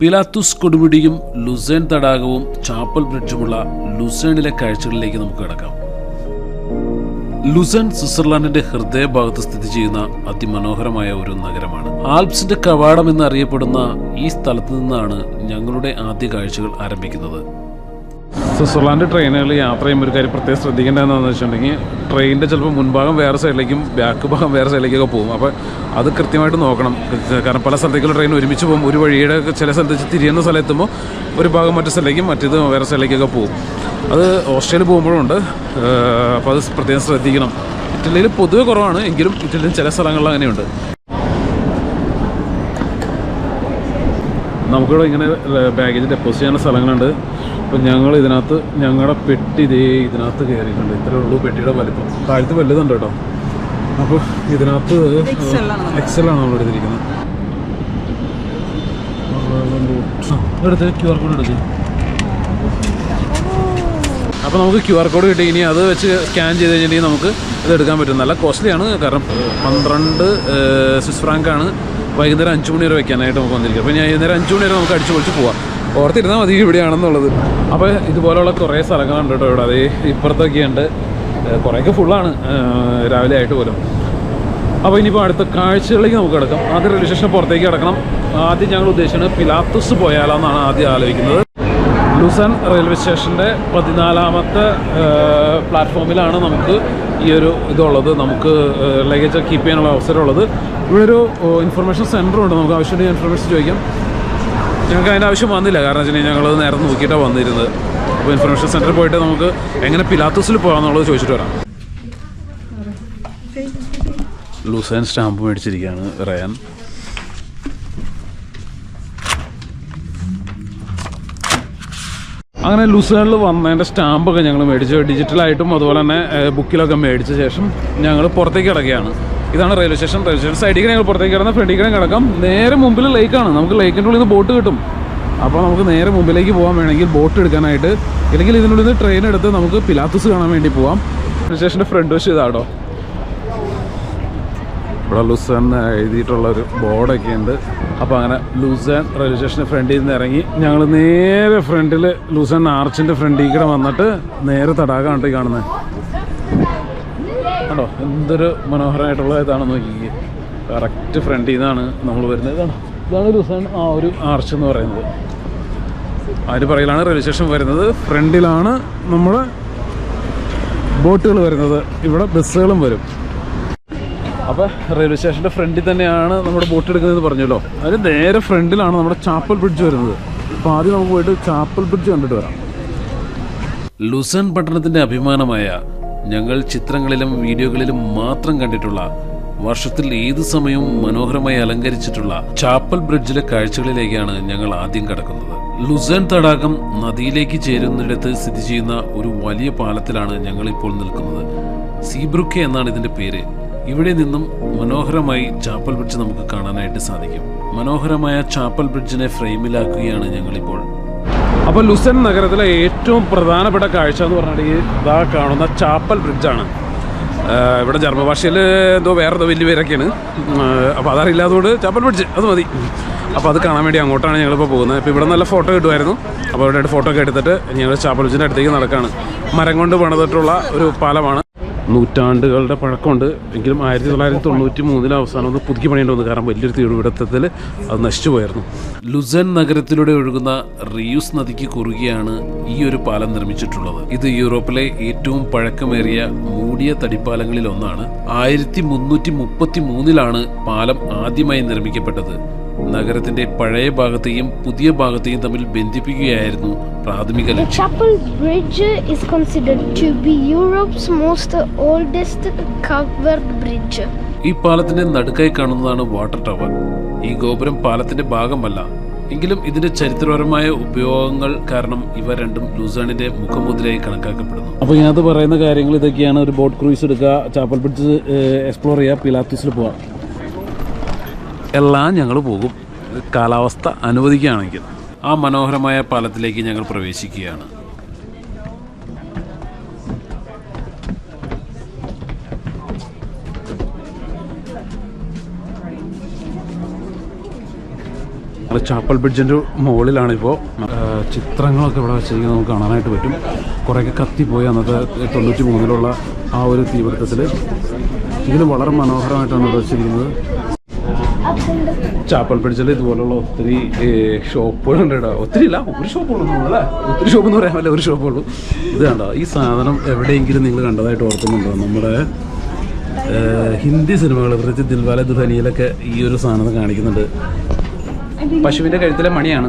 പിലാത്തുസ് കൊടുമുടിയും Lucerne തടാകവും chapel ബ്രിഡ്ജുമുള്ള ലുസേണിലെ കാഴ്ചകളിലേക്ക് നമുക്ക് കിടക്കാം. ലുസൺ സ്വിറ്റ്സർലാൻഡിന്റെ ഹൃദയഭാഗത്ത് സ്ഥിതി ചെയ്യുന്ന അതിമനോഹരമായ ഒരു നഗരമാണ്. ആൽപ്സിന്റെ കവാടം എന്നറിയപ്പെടുന്ന ഈ സ്ഥലത്ത് നിന്നാണ് ഞങ്ങളുടെ ആദ്യ കാഴ്ചകൾ ആരംഭിക്കുന്നത്. സ്വിറ്റ്സർലാൻഡ് ട്രെയിനുകളിൽ യാത്ര ചെയ്യുമ്പോൾ ഒരു കാര്യം പ്രത്യേകം ശ്രദ്ധിക്കേണ്ടത് എന്താണെന്ന് വെച്ചിട്ടുണ്ടെങ്കിൽ ട്രെയിനിന്റെ ചിലപ്പോൾ മുൻഭാഗം വേറെ സൈഡിലേക്കും ബാക്ക് ഭാഗം വേറെ സൈഡിലേക്കൊക്കെ പോകും. അപ്പോൾ അത് കൃത്യമായിട്ട് നോക്കണം. കാരണം പല സ്ഥലത്തേക്കുള്ള ട്രെയിൻ ഒരുമിച്ച് പോകും. ഒരു വഴിയുടെ ചില സ്ഥലത്ത് തിരിയുന്ന സ്ഥലം എത്തുമ്പോൾ ഒരു ഭാഗം മറ്റു സ്ഥലത്തേക്കും മറ്റേത് വേറെ സ്ഥലത്തേക്കൊക്കെ പോകും. അത് ഓസ്ട്രേലിയ പോകുമ്പോഴുണ്ട്. അപ്പോൾ അത് പ്രത്യേകം ശ്രദ്ധിക്കണം. ഇറ്റലിയിൽ പൊതുവെ കുറവാണ്. എങ്കിലും ഇറ്റലിയിൽ ചില സ്ഥലങ്ങളിൽ അങ്ങനെയുണ്ട്. നമുക്കിവിടെ ഇങ്ങനെ ബാഗേജ് ഡെപ്പോസിറ്റ് ചെയ്യുന്ന സ്ഥലങ്ങളുണ്ട്. അപ്പം ഞങ്ങൾ ഇതിനകത്ത് ഞങ്ങളുടെ പെട്ടി ഇതേ ഇതിനകത്ത് കയറിയിട്ടുണ്ട് ഇത്രേ ഉള്ളൂ പെട്ടിയുടെ വലിപ്പം. താഴത്ത് വലുതുണ്ട് കേട്ടോ. അപ്പോൾ ഇതിനകത്ത് എക്സലാണ് നമ്മൾ എടുത്തിരിക്കുന്നത് എടുത്ത് ക്യു ആർ കോഡ് എടുത്ത് അപ്പോൾ നമുക്ക് ക്യു ആർ കോഡ് കിട്ടി. ഇനി അത് വെച്ച് സ്കാൻ ചെയ്ത് കഴിഞ്ഞിട്ടുണ്ടെങ്കിൽ നമുക്ക് ഇത് എടുക്കാൻ പറ്റും. നല്ല കോസ്റ്റ്ലിയാണ് കാരണം പന്ത്രണ്ട് സ്വിസ് ഫ്രാങ്കാണ് ആണ്. വൈകുന്നേരം അഞ്ച് മണി വരെ വെക്കാനായിട്ട് നമുക്ക് വന്നിരിക്കും അപ്പോൾ ഞാൻ വൈകുന്നേരം അഞ്ച് മണി വരെ നമുക്ക് അടിച്ചു പൊളിച്ച് പോവാം. ഓർത്തിരുന്നാൽ മതി ഇവിടെയാണെന്നുള്ളത്. അപ്പോൾ ഇതുപോലെയുള്ള കുറേ സ്ഥലങ്ങളുണ്ട് കേട്ടോ ഇവിടെ. അതേ ഇപ്പുറത്തൊക്കെയുണ്ട് കുറേയൊക്കെ ഫുള്ളാണ് രാവിലെ ആയിട്ട് പോലും. അപ്പോൾ ഇനിയിപ്പോൾ അടുത്ത കാഴ്ചകളിലേക്ക് നമുക്ക് കിടക്കാം. ആദ്യം റെയിൽവേ സ്റ്റേഷൻ പുറത്തേക്ക് കിടക്കണം. ആദ്യം ഞങ്ങൾ ഉദ്ദേശിക്കുന്നത് പിലാത്തുസ് പോയാലോ എന്നാണ് ആദ്യം ആലോചിക്കുന്നത്. ലുസൺ റെയിൽവേ സ്റ്റേഷന്റെ പതിനാലാമത്തെ പ്ലാറ്റ്ഫോമിലാണ് നമുക്ക് ഈ ഒരു ഇതുള്ളത്. നമുക്ക് ലഗേജ് കീപ്പ് ചെയ്യാനുള്ള അവസരമുള്ളത്. ഇവിടെ ഒരു ഇൻഫർമേഷൻ സെന്ററുണ്ട് നമുക്ക് ആവശ്യമുണ്ടെങ്കിൽ ഇൻഫർമേഷൻ ചോദിക്കാം. ഞങ്ങൾക്ക് അതിന്റെ ആവശ്യം വന്നില്ല. കാരണം വെച്ചാൽ ഞങ്ങളത് നേരെ നോക്കിയിട്ടാണ് വന്നിരുന്നത്. അപ്പോൾ ഇൻഫർമേഷൻ സെന്ററിൽ പോയിട്ട് നമുക്ക് എങ്ങനെ പിലാത്തൂസിൽ പോകാമെന്നുള്ളത് ചോദിച്ചിട്ട് വരാം. ലൂസൈൻ സ്റ്റാമ്പ് മേടിച്ചിരിക്കുകയാണ് റയാൻ അങ്ങനെ ലൂസേണിൽ വന്നതിന്റെ സ്റ്റാമ്പൊക്കെ ഞങ്ങൾ മേടിച്ചു. ഡിജിറ്റലായിട്ടും അതുപോലെ തന്നെ ബുക്കിലൊക്കെ മേടിച്ച ശേഷം ഞങ്ങൾ പുറത്തേക്ക് കിടക്കുകയാണ് ഇതാണ് റെയിൽവേ സ്റ്റേഷൻ റെയിൽവേ സ്റ്റേഷൻ സൈഡിൽ ഞങ്ങൾ പുറത്തേക്ക് കിടന്ന ഫ്രണ്ടിൽ കിടക്കാം. നേരെ മുമ്പിൽ ലേക്കാണ് നമുക്ക് ലേക്കിന്റെ ഉള്ളിൽ നിന്ന് ബോട്ട് കിട്ടും. അപ്പോൾ നമുക്ക് നേരെ മുമ്പിലേക്ക് പോകാൻ വേണമെങ്കിൽ ബോട്ട് എടുക്കാനായിട്ട് ഇല്ലെങ്കിൽ ഇതിനുള്ളിൽ നിന്ന് ട്രെയിൻ എടുത്ത് നമുക്ക് പിലാത്തുസ് കാണാൻ വേണ്ടി പോവാം. റെയിൽവേ സ്റ്റേഷന്റെ ഫ്രണ്ട് വശം ഇതാട്ടോ. ഇവിടെ ലുസൺ എഴുതിയിട്ടുള്ള ഒരു ബോർഡൊക്കെ ഉണ്ട്. അപ്പോൾ അങ്ങനെ ലുസൺ റെയിൽവേ സ്റ്റേഷന്റെ ഫ്രണ്ടിൽ നിന്ന് ഇറങ്ങി ഞങ്ങൾ നേരെ ഫ്രണ്ടിൽ ലുസൺ ആർച്ചിന്റെ ഫ്രണ്ടിൽ കൂടെ വന്നിട്ട് നേരെ തടാകമാണ് കാണുന്നത്. കണ്ടോ? എന്തൊരു മനോഹരമായിട്ടുള്ള ഇതാണ് നോക്കി. കറക്റ്റ് ഫ്രണ്ടിൽ നിന്നാണ് നമ്മൾ വരുന്നത്. ഇതാണ്. ഇതാണ് ലുസൺ ആ ഒരു ആർച്ച് എന്ന് പറയുന്നത്. അതിന് പറയലാണ് റെയിൽവേ സ്റ്റേഷൻ വരുന്നത്? ഫ്രണ്ടിലാണ് നമ്മൾ ബോട്ടുകൾ വരുന്നത്. ഇവിടെ ബസ്സുകളും വരും. അപ്പോൾ റെയിൽവേ സ്റ്റേഷന്റെ ഫ്രണ്ടിൽ തന്നെയാണ് നമ്മുടെ ബോട്ട് എടുക്കുന്നതെന്ന് പറഞ്ഞല്ലോ. അതിന് നേരെ ഫ്രണ്ടിലാണ് നമ്മുടെ ചാപ്പൽ ബ്രിഡ്ജ് വരുന്നത്. അപ്പോൾ ആദ്യം നമുക്ക് പോയിട്ട് ചാപ്പൽ ബ്രിഡ്ജ് കണ്ടിട്ട് വരാം. ലുസൺ പട്ടണത്തിന്റെ അഭിമാനമായ ഞങ്ങൾ ചിത്രങ്ങളിലും വീഡിയോകളിലും മാത്രം കണ്ടിട്ടുള്ള വർഷത്തിൽ ഏതു സമയവും മനോഹരമായി അലങ്കരിച്ചിട്ടുള്ള ചാപ്പൽ ബ്രിഡ്ജിലെ കാഴ്ചകളിലേക്കാണ് ഞങ്ങൾ ആദ്യം കടക്കുന്നത്. ലുസേൺ തടാകം നദിയിലേക്ക് ചേരുന്നിടത്ത് സ്ഥിതി ചെയ്യുന്ന ഒരു വലിയ പാലത്തിലാണ് ഞങ്ങൾ ഇപ്പോൾ നിൽക്കുന്നത്. സീബ്രുക്ക എന്നാണ് ഇതിന്റെ പേര്. ഇവിടെ നിന്നും മനോഹരമായി ചാപ്പൽ ബ്രിഡ്ജ് നമുക്ക് കാണാനായിട്ട് സാധിക്കും. മനോഹരമായ ചാപ്പൽ ബ്രിഡ്ജിനെ ഫ്രെയിമിലാക്കുകയാണ് ഞങ്ങളിപ്പോൾ. അപ്പോൾ ലുസൻ നഗരത്തിലെ ഏറ്റവും പ്രധാനപ്പെട്ട കാഴ്ച എന്ന് പറഞ്ഞാൽ ഈ ഇതാ കാണുന്ന ചാപ്പൽ ബ്രിഡ്ജാണ്. ഇവിടെ ജർമ്മ ഭാഷയിൽ എന്തോ വേറെ വലിയ പേരൊക്കെയാണ്. അപ്പോൾ അതറിയില്ലാത്തതുകൊണ്ട് ചാപ്പൽ ബ്രിഡ്ജ് അത് മതി. അപ്പോൾ അത് കാണാൻ വേണ്ടി അങ്ങോട്ടാണ് ഞങ്ങളിപ്പോൾ പോകുന്നത്. ഇപ്പോൾ ഇവിടെ നല്ല ഫോട്ടോ കിട്ടുമായിരുന്നു. അപ്പോൾ ഇവിടെ ഫോട്ടോ ഒക്കെ എടുത്തിട്ട് ഞങ്ങൾ ചാപ്പൽ ബ്രിഡ്ജിന്റെ അടുത്തേക്ക് നടക്കുകയാണ് മരം കൊണ്ട് പണിതിട്ടുള്ള ഒരു പാലമാണ്. നൂറ്റാണ്ടുകളുടെ പഴക്കമുണ്ട്. എങ്കിലും ആയിരത്തി തൊള്ളായിരത്തി തൊണ്ണൂറ്റി മൂന്നിൽ അവസാനം ഒന്ന് പുതുക്കി പണിയേണ്ടി വന്നു. കാരണം വലിയൊരു തീപിടുത്തത്തിൽ അത് നശിച്ചു പോയിരുന്നു ലുസൻ നഗരത്തിലൂടെ ഒഴുകുന്ന റിയൂസ് നദിക്ക് കുറുകെയാണ് ഈ ഒരു പാലം നിർമ്മിച്ചിട്ടുള്ളത്. ഇത് യൂറോപ്പിലെ ഏറ്റവും പഴക്കമേറിയ മൂടിയ തടിപ്പാലങ്ങളിൽ ഒന്നാണ് ആയിരത്തി മുന്നൂറ്റി മുപ്പത്തി മൂന്നിലാണ് പാലം ആദ്യമായി നിർമ്മിക്കപ്പെട്ടത്. നഗരത്തിന്റെ പഴയ ഭാഗത്തെയും പുതിയ ഭാഗത്തെയും തമ്മിൽ ബന്ധിപ്പിക്കുകയായിരുന്നു പ്രാഥമിക ലക്ഷ്യം. Chapel Bridge is considered to be Europe's most oldest covered bridge. ഈ പാലത്തിന്റെ നടുക്കായി കാണുന്നതാണ് വാട്ടർ ടവർ. ഈ ഗോപുരം പാലത്തിന്റെ ഭാഗമല്ല. എങ്കിലും ഇതിന്റെ ചരിത്രപരമായ ഉപയോഗങ്ങൾ കാരണം ഇവ രണ്ടും ലൂസാണിന്റെ മുഖമുദ്രയായി കണക്കാക്കപ്പെടുന്നു. അപ്പോൾ ഇതിനകത്ത് പറയുന്ന കാര്യങ്ങൾ ഇതൊക്കെയാണ് ഒരു ബോട്ട് ക്രൂയിസ് എടുക്കുക ചാപ്പൽ ബ്രിഡ്ജ് എക്സ്പ്ലോർ ചെയ്യുക പിലാത്തൂസിൽ പോവാം എല്ലാം ഞങ്ങൾ പോകും. കാലാവസ്ഥ അനുവദിക്കുകയാണെങ്കിൽ ആ മനോഹരമായ പാലത്തിലേക്ക് ഞങ്ങൾ പ്രവേശിക്കുകയാണ്. ചാപ്പൽ ബ്രിഡ്ജിന്റെ മുകളിലാണിപ്പോൾ ചിത്രങ്ങളൊക്കെ ഇവിടെ വെച്ചിരിക്കുന്നത് നമുക്ക് കാണാനായിട്ട് പറ്റും. കുറേയൊക്കെ കത്തിപ്പോയി അന്നത്തെ തൊണ്ണൂറ്റി മൂന്നിലുള്ള ആ ഒരു തീപിടുത്തത്തിൽ ഇതിൽ വളരെ മനോഹരമായിട്ടാണ് ഇവിടെ വെച്ചിരിക്കുന്നത്. ചാപ്പൽ പിടിച്ചാൽ ഇതുപോലുള്ള ഒത്തിരി ഷോപ്പുകളുണ്ട് കേട്ടോ. ഒത്തിരി ഇല്ല ഒരു ഷോപ്പുള്ളൂ അല്ലേ. ഒത്തിരി ഷോപ്പ് എന്ന് പറയാൻ പറ്റില്ല ഒരു ഷോപ്പുള്ളൂ ഇത് കണ്ടോ ഈ സാധനം എവിടെയെങ്കിലും നിങ്ങൾ കണ്ടതായിട്ട് ഓർക്കുന്നുണ്ടോ? നമ്മുടെ ഹിന്ദി സിനിമകൾ പ്രത്യേകിച്ച് ദിൽവാല ദുഹനിയിലൊക്കെ ഈ ഒരു സാധനം കാണിക്കുന്നുണ്ട്. പശുവിന്റെ കഴുത്തിലെ മണിയാണ്.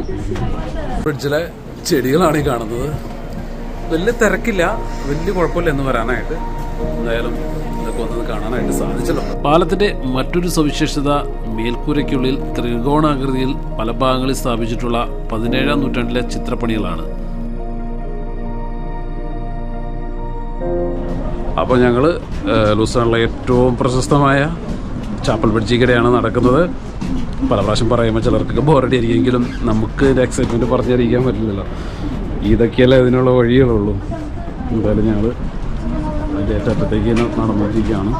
പിടിച്ചിലെ ചെടികളാണ് ഈ കാണുന്നത്. വലിയ തിരക്കില്ല വലിയ കുഴപ്പമില്ല എന്ന് പറയാനായിട്ട്. എന്തായാലും കാണാനായിട്ട് സാധിച്ചല്ലോ. പാലത്തിന്റെ മറ്റൊരു സവിശേഷത മേൽക്കൂരയ്ക്കുള്ളിൽ ത്രികോണാകൃതിയിൽ പല ഭാഗങ്ങളിൽ സ്ഥാപിച്ചിട്ടുള്ള പതിനേഴാം നൂറ്റാണ്ടിലെ ചിത്രപ്പണികളാണ്. അപ്പോൾ ഞങ്ങൾ ലൂസാണിലെ ഏറ്റവും പ്രശസ്തമായ ചാപ്പൽ ബ്രിഡ്ജിക്കടെയാണ് നടക്കുന്നത്. പല പ്രാവശ്യം പറയുമ്പോൾ ചിലർക്കൊക്കെ ബോറടി ആയിരിക്കുമെങ്കിലും നമുക്ക് ഒരു എക്സൈറ്റ്മെന്റ് പറഞ്ഞറിയിക്കാൻ പറ്റില്ലല്ലോ. ഇതൊക്കെയല്ലേ ഇതിനുള്ള വഴികളുള്ളൂ. എന്തായാലും ഞങ്ങൾ അതിന്റെ നടന്നിരിക്കുകയാണ്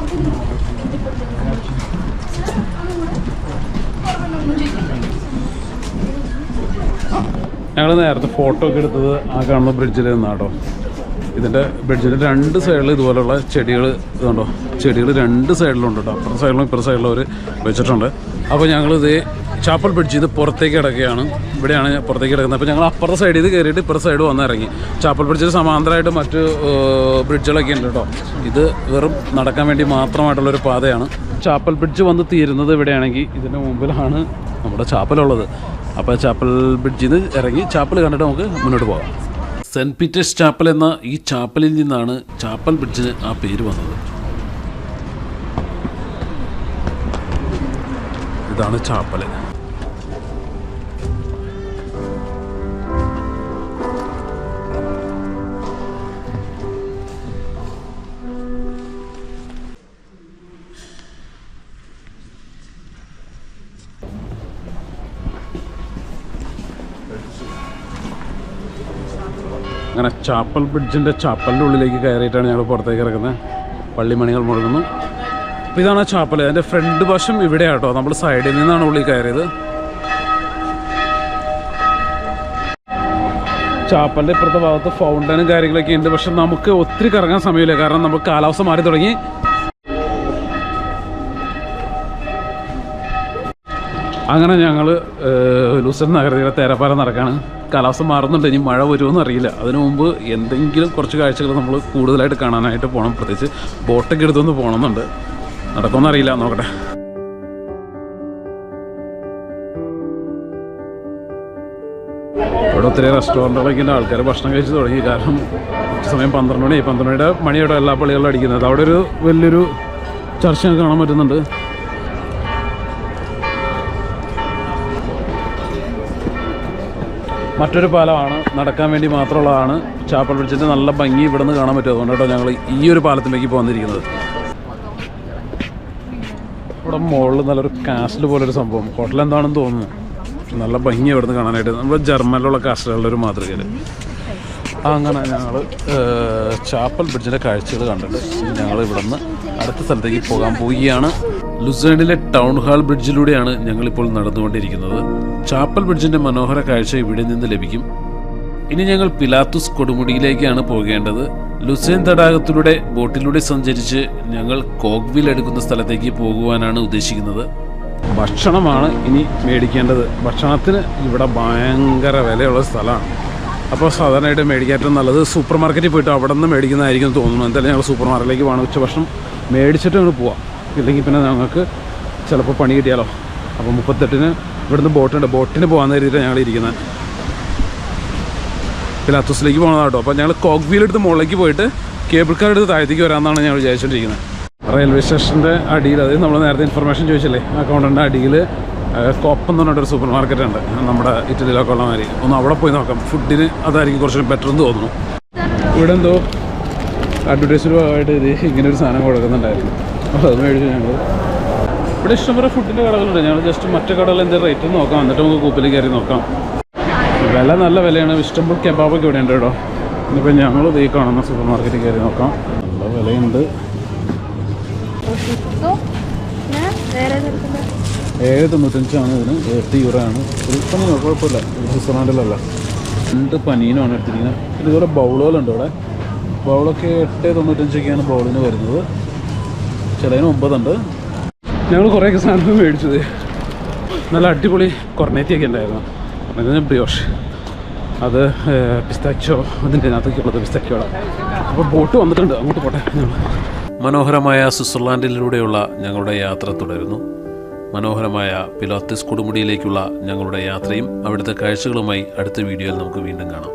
ഞങ്ങൾ നേരത്തെ ഫോട്ടോ ഒക്കെ എടുത്തത് ആ കാണുന്ന ബ്രിഡ്ജിൽ നിന്നാണ് നിന്നാട്ടോ ഇതിന്റെ ബ്രിഡ്ജിന്റെ രണ്ട് സൈഡിൽ ഇതുപോലുള്ള ചെടികൾ ഇതുണ്ടോ? ചെടികൾ രണ്ട് സൈഡിലുണ്ട് കേട്ടോ അപ്പുറത്തെ സൈഡിലും ഇപ്പുറത്തെ സൈഡിലും അവർ വെച്ചിട്ടുണ്ട്. അപ്പോൾ ഞങ്ങളിത് ചാപ്പൽ ബ്രിഡ്ജ് ഇത് പുറത്തേക്ക് കിടക്കുകയാണ്. ഇവിടെയാണ് പുറത്തേക്ക് കിടക്കുന്നത്. അപ്പോൾ ഞങ്ങൾ അപ്പുറത്തെ സൈഡിൽ ഇത് കയറിയിട്ട് ഇപ്പുറത്തെ സൈഡ് വന്നിറങ്ങി ചാപ്പൽ ബ്രിഡ്ജിന് സമാന്തരമായിട്ട് മറ്റ് ബ്രിഡ്ജുകളൊക്കെ ഉണ്ട് കേട്ടോ ഇത് വെറും നടക്കാൻ വേണ്ടി മാത്രമായിട്ടുള്ളൊരു പാതയാണ്. ചാപ്പൽ ബ്രിഡ്ജ് വന്ന് തീരുന്നത് ഇവിടെയാണെങ്കിൽ ഇതിന്റെ മുമ്പിലാണ് നമ്മുടെ ചാപ്പലുള്ളത് അപ്പോൾ ചാപ്പൽ ബ്രിഡ്ജിൽ നിന്ന് ഇറങ്ങി ചാപ്പൽ കണ്ടിട്ട് നമുക്ക് മുന്നോട്ട് പോകാം. സെന്റ് പീറ്റേഴ്സ് ചാപ്പൽ എന്ന ഈ ചാപ്പലിൽ നിന്നാണ് ചാപ്പൽ ബ്രിഡ്ജിന് ആ പേര് വന്നത്. ഇതാണ് ചാപ്പൽ അങ്ങനെ ചാപ്പൽ ബ്രിഡ്ജിന്റെ ചാപ്പലിന്റെ ഉള്ളിലേക്ക് കയറിയിട്ടാണ് ഞങ്ങൾ പുറത്തേക്ക് ഇറങ്ങുന്നത്. പള്ളിമണികൾ മുഴങ്ങുന്നു. അപ്പോൾ ഇതാണ് ചാപ്പൽ. അതിന്റെ ഫ്രണ്ട് വശം ഇവിടെയാണ് നമ്മൾ സൈഡിൽ നിന്നാണ് ഉള്ളിൽ കയറിയത്. ചാപ്പലിന്റെ ഇപ്പുറത്തെ ഭാഗത്ത് ഫൗണ്ടനും കാര്യങ്ങളൊക്കെ ഉണ്ട്. പക്ഷെ നമുക്ക് ഒത്തിരി കറങ്ങാൻ സമയമില്ല. കാരണം നമുക്ക് കാലാവസ്ഥ മാറി തുടങ്ങി. അങ്ങനെ ഞങ്ങൾ ലൂസൻ നഗരത്തിലെ തേരപ്പാല നടക്കാണ്. കാലാവസ്ഥ മാറുന്നുണ്ട് ഇനി മഴ വരുമെന്ന് അറിയില്ല. അതിനു മുമ്പ് എന്തെങ്കിലും കുറച്ച് കാഴ്ചകൾ നമ്മൾ കൂടുതലായിട്ട് കാണാനായിട്ട് പോകണം പ്രത്യേകിച്ച് ബോട്ടൊക്കെ എടുത്തൊന്ന് പോകണമെന്നുണ്ട് നടക്കുമെന്ന് അറിയില്ല നോക്കട്ടെ. ഇവിടെ ഒത്തിരി റെസ്റ്റോറന്റുകളൊക്കെ ആൾക്കാർ ഭക്ഷണം കഴിച്ച് തുടങ്ങി. കാരണം സമയം പന്ത്രണ്ട് മണി പന്ത്രണ്ട് മണിയുടെ മണിയുടെ എല്ലാ പള്ളികളിലും അടിക്കുന്നത്. അവിടെ ഒരു വലിയൊരു ചർച്ച കാണാൻ പറ്റുന്നുണ്ട്. മറ്റൊരു പാലമാണ് നടക്കാൻ വേണ്ടി മാത്രമുള്ളതാണ്. ചാപ്പൽ ബ്രിഡ്ജിന്റെ നല്ല ഭംഗി ഇവിടെ നിന്ന് കാണാൻ പറ്റും. അതുകൊണ്ട് ഞങ്ങൾ ഈ ഒരു പാലത്തിലേക്ക് പോന്നിരിക്കുന്നത്. ഇവിടെ മുകളിൽ നല്ലൊരു കാസ്റ്റിൽ പോലൊരു സംഭവം. ഹോട്ടൽ എന്താണെന്ന് തോന്നുന്നു. നല്ല ഭംഗി ഇവിടെ നിന്ന് കാണാനായിട്ട്. നമ്മൾ ജർമ്മനിലുള്ള കാസ്റ്റുകളുടെ ഒരു മാതൃകയിൽ അങ്ങനെ ഞങ്ങൾ ചാപ്പൽ ബ്രിഡ്ജിന്റെ കാഴ്ചകൾ കണ്ടിട്ട് ഞങ്ങൾ ഇവിടെ നിന്ന് അടുത്ത സ്ഥലത്തേക്ക് പോകാൻ പോവുകയാണ്. ലുസേണിലെ ടൗൺ ഹാൾ ബ്രിഡ്ജിലൂടെയാണ് ഞങ്ങളിപ്പോൾ നടന്നുകൊണ്ടിരിക്കുന്നത്. ചാപ്പൽ ബ്രിഡ്ജിന്റെ മനോഹര കാഴ്ച ഇവിടെ നിന്ന് ലഭിക്കും. ഇനി ഞങ്ങൾ പിലാത്തുസ് കൊടുമുടിയിലേക്കാണ് പോകേണ്ടത്. ലുസേൻ തടാകത്തിലൂടെ ബോട്ടിലൂടെ സഞ്ചരിച്ച് ഞങ്ങൾ കോഗ്വിൽ എടുക്കുന്ന സ്ഥലത്തേക്ക് പോകുവാനാണ് ഉദ്ദേശിക്കുന്നത്. ഭക്ഷണമാണ് ഇനി മേടിക്കേണ്ടത്. ഭക്ഷണത്തിന് ഇവിടെ ഭയങ്കര വിലയുള്ള സ്ഥലമാണ്. അപ്പോൾ സാധാരണയായിട്ട് മേടിക്കാൻ ഏറ്റവും നല്ലത് സൂപ്പർ മാർക്കറ്റിൽ പോയിട്ട് അവിടെ നിന്ന് മേടിക്കുന്നതായിരിക്കും തോന്നുന്നു എന്തായാലും ഞങ്ങൾ സൂപ്പർ മാർക്കറ്റിലേക്ക് പോകണം ഉച്ചഭക്ഷണം മേടിച്ചിട്ട് ഞങ്ങൾ പോവാം. ഇല്ലെങ്കിൽ പിന്നെ ഞങ്ങൾക്ക് ചിലപ്പോൾ പണി കിട്ടിയാലോ. അപ്പോൾ മുപ്പത്തെട്ടിന് ഇവിടുന്ന് ബോട്ടുണ്ട്. ബോട്ടിന് പോകാൻ കരുതിയിട്ടാണ് ഞങ്ങൾ ഇരിക്കുന്നത്. പിലാത്തോസിലേക്ക് പോകുന്നതാണ് കേട്ടോ. അപ്പോൾ ഞങ്ങൾ കോഗ്വിയിൽ എടുത്ത് മുകളിലേക്ക് പോയിട്ട് കേബിൾ കാർ എടുത്ത് താഴത്തേക്ക് വരാമെന്നാണ് ഞങ്ങൾ വിചാരിച്ചുകൊണ്ടിരിക്കുന്നത് റെയിൽവേ സ്റ്റേഷന്റെ അടിയിൽ അതായത് നമ്മൾ നേരത്തെ ഇൻഫർമേഷൻ ചോദിച്ചല്ലേ അക്കൗണ്ടന്റെ അടിയിൽ കോപ്പം എന്ന് പറഞ്ഞിട്ടൊരു സൂപ്പർ മാർക്കറ്റ് ഉണ്ട്. നമ്മുടെ ഇറ്റലിയിലൊക്കെ ഉള്ള മാതിരി. ഒന്ന് അവിടെ പോയി നോക്കാം. ഫുഡിന് അതായിരിക്കും കുറച്ച് ബെറ്റർ എന്ന് തോന്നുന്നു. ഇവിടെ എന്തോ അഡ്വർടൈസ്മെന്റുമായിട്ട് ഇത് ഇങ്ങനെ ഒരു സാധനം കൊടുക്കുന്നുണ്ടായിരുന്നു. അപ്പോൾ അത് മേടിച്ചു ഞങ്ങൾ ഇവിടെ ഇഷ്ടംപോലെ ഫുഡിന്റെ കടകളുണ്ട്. ഞങ്ങൾ ജസ്റ്റ് മറ്റു കടകളിൽ എന്തെങ്കിലും റേറ്റ് നോക്കാം. എന്നിട്ട് നമുക്ക് കൂപ്പിൽ കയറി നോക്കാം. വില നല്ല വിലയാണ്. ഇഷ്ടംപോലെ കെബാബൊക്കെ ഇവിടെ ഉണ്ട് കേട്ടോ. ഇന്നിപ്പോൾ ഞങ്ങൾ ഈ കാണുന്ന സൂപ്പർ മാർക്കറ്റിൽ കയറി നോക്കാം. നല്ല വിലയുണ്ട്. വേറെ ഏഴ് തൊണ്ണൂറ്റഞ്ചാണ് ഇതിന്. എട്ട് യൂറോ ആണ് ഒരു പനീനോ കുഴപ്പമില്ല. സ്വിറ്റ്സർലാൻഡിലല്ല രണ്ട് ആണ് എടുത്തിരിക്കുന്നത്. പിന്നെ ഇതുപോലെ ബൗളുകളുണ്ട് ഇവിടെ. ബൗളൊക്കെ എട്ട് തൊണ്ണൂറ്റഞ്ചൊക്കെയാണ് ബൗളിന് വരുന്നത്. ചിലതിന് ഒമ്പതുണ്ട്. ഞങ്ങൾ കുറേയൊക്കെ സാധനങ്ങൾ മേടിച്ചത്. നല്ല അടിപൊളി കൊർണേറ്റിയൊക്കെ ഉണ്ടായിരുന്നു. കൊർണേറ്റ് ബ്രിയോഷ് അത് പിസ്താച്ചോ അതിന്റെ അകത്തൊക്കെ ഉള്ളത് പിസ്താച്ചോടെ അപ്പോൾ ബോട്ട് വന്നിട്ടുണ്ട്. അങ്ങോട്ട് പോട്ടെ ഞങ്ങൾ മനോഹരമായ സ്വിറ്റ്സർലാൻഡിലൂടെയുള്ള ഞങ്ങളുടെ യാത്ര തുടരുന്നു. മനോഹരമായ പിലോത്തിസ് കൊടുമുടിയിലേക്കുള്ള ഞങ്ങളുടെ യാത്രയും അവിടുത്തെ കാഴ്ചകളുമായി അടുത്ത വീഡിയോയിൽ നമുക്ക് വീണ്ടും കാണാം.